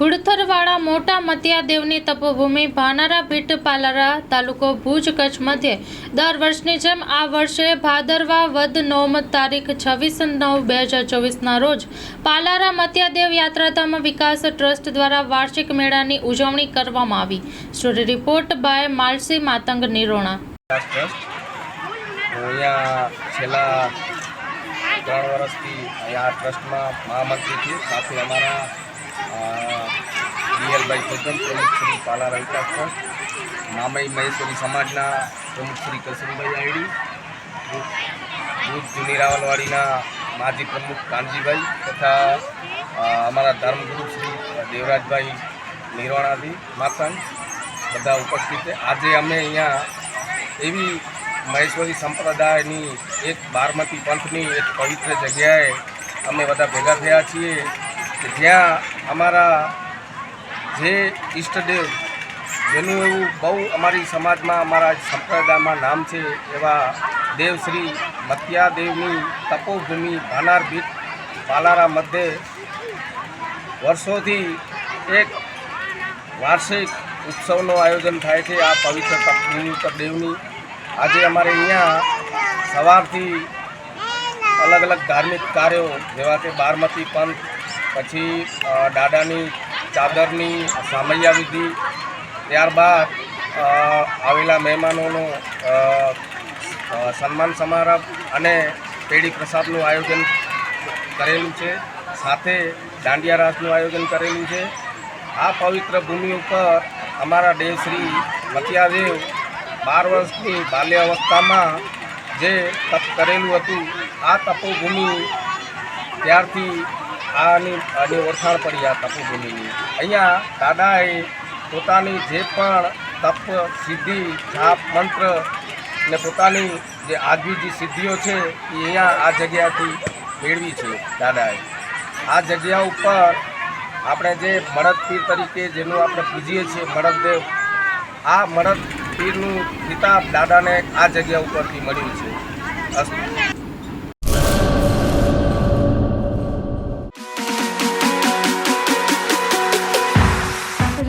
ગુડથરવાડા મોટા મતિયાદેવની તપોભૂમિ ભાનારા ભીટ પાલારા તાલુકો ભુજ કચ્છ મધ્યે. દર વર્ષની જેમ આ વર્ષે ભાદરવા વદ નોમ તારીખ છવ્વીસ નવ બે હજાર ચોવીસના રોજ પાલારા મતિયાદેવ યાત્રાધામ વિકાસ ટ્રસ્ટ દ્વારા વાર્ષિક મેળાની ઉજવણી કરવામાં આવી. Story report by Malsi Matang Nirona. ત્રણ વર્ષથી આ ટ્રસ્ટમાં મહામંત્રી છું સાથે અમારા ડીએલભાઈ સજ્જન પ્રમુખ શ્રી પાલા વિકાસ ટ્રસ્ટ મામઈ મહેશ્વરી સમાજના પ્રમુખ શ્રી કસુરભાઈ આઈડી ભૂત જૂની રાવલવાડીના માજી પ્રમુખ કાનજીભાઈ તથા અમારા ધર્મગુરુ શ્રી દેવરાજભાઈ નિર્વાણાજી માતંગ બધા ઉપસ્થિત છે. આજે અમે અહીંયા એવી મહેશ્વરી સંપ્રદાયની એક બારમતી પંથની એક પવિત્ર જગ્યાએ અમે બધા ભેગા થયા છીએ કે જ્યાં અમારા જે ઈષ્ટદેવ જેનું એવું બહુ અમારી સમાજમાં, અમારા સંપ્રદાયમાં નામ છે, એવા દેવશ્રી મત્યાદેવની તપોભૂમિ ભાનાર બીટ પાલારા મધ્યે વર્ષોથી એક વાર્ષિક ઉત્સવનું આયોજન થાય છે, આ પવિત્ર તપભૂમિ દેવની. આજે અમારે અહીંયા સવારથી અલગ અલગ ધાર્મિક કાર્યો, જેવા કે બારમતી પંથ પછી દાદાની ચાદરની સામૈયા વિધિ, ત્યારબાદ આવેલા મહેમાનોનો સન્માન સમારંભ અને પેઢી પ્રસાદનું આયોજન કરેલું છે. સાથે દાંડિયા રાસનું આયોજન કરેલું છે. આ પવિત્ર ભૂમિ ઉપર અમારા દેવશ્રી મતિયાદેવ બાર વર્ષની બાલ્યાવસ્થામાં જે તપ કરેલું હતું, આ તપોભૂમિ ત્યારથી આની આની ઓળખાણ પડી આ તપોભૂમિની અહીંયા દાદાએ પોતાની જે પણ તપ, સિદ્ધિ, જાપ, મંત્ર ને પોતાની જે આગવી સિદ્ધિઓ છે એ અહીંયા આ જગ્યાથી મેળવી છે દાદાએ. આ જગ્યા ઉપર આપણે જે મરદ પીર તરીકે જેનું આપણે પૂજીએ છીએ મળદદેવ આ મળદ પીરનું ખિતાબ દાદાને આ જગ્યા ઉપરથી મળ્યું છે. અસ્તુ